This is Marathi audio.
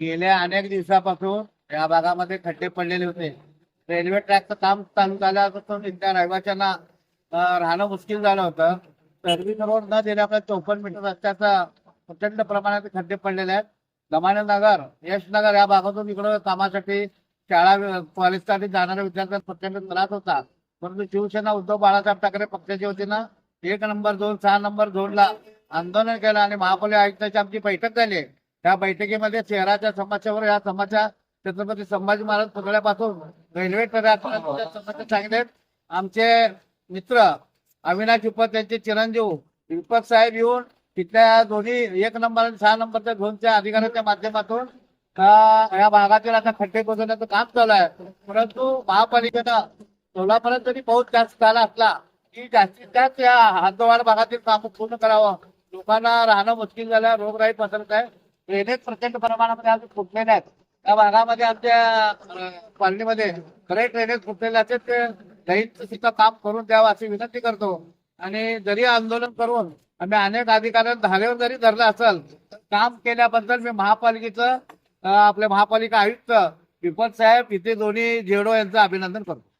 गेल्या अनेक दिवसापासून या भागामध्ये खड्डे पडलेले होते. रेल्वे ट्रॅकचं काम चालू झाल्यापासून इथल्या रहिवाशांना राहणं मुश्किल झालं होतं. सर्व्हिस रोड न दिल्यामुळे चौपन्न मीटर रस्त्याचा प्रचंड प्रमाणात खड्डे पडलेले आहेत. नगर यशनगर या भागातून इकडं कामासाठी शाळा कॉलेजसाठी जाणाऱ्या विद्यार्थ्यांना प्रचंड त्रास होता. परंतु शिवसेना उद्धव बाळासाहेब ठाकरे पक्षाच्या वतीनं एक नंबर दोन सहा नंबर झोनला आंदोलन केलं आणि महापालिका आयुक्ताची आमची बैठक झाली. त्या बैठकीमध्ये शहराच्या समस्यावर या समस्या छत्रपती संभाजी महाराज पुतळ्यापासून रेल्वे समस्या सांगितलेत आमचे मित्र अविनाश उपत यांचे चिरंजीव दीपक साहेब येऊन तिथल्या दोन्ही एक नंबर आणि सहा नंबरच्या झोनच्या अधिकाऱ्यांच्या माध्यमातून या भागातील आता खड्डे खोदण्याचं काम चालू आहे. परंतु महापालिकेनं सोलापर्यंत जरी पाऊस जास्त झाला असला की जास्तीत जास्त या हातवाड भागातील काम पूर्ण करावं. लोकांना राहणं मुश्किल झालं रोगराई पसरत आहे. ड्रेनेज प्रचंड प्रमाणामध्ये आज फुटलेले आहेत. त्या भागामध्ये आमच्या अं, कॉलनीमध्ये खरे ड्रेनेज फुटलेले असतात ते दैनचं सुद्धा काम करून द्यावं अशी विनंती करतो. आणि जरी आंदोलन करून आम्ही अनेक अधिकाऱ्यांना धारेवर जरी धरलं असेल तर काम केल्याबद्दल मी महापालिकेचं आपले महापालिका आयुक्त विपत साहेब इथे दोन्ही झेडो यांचं अभिनंदन करतो.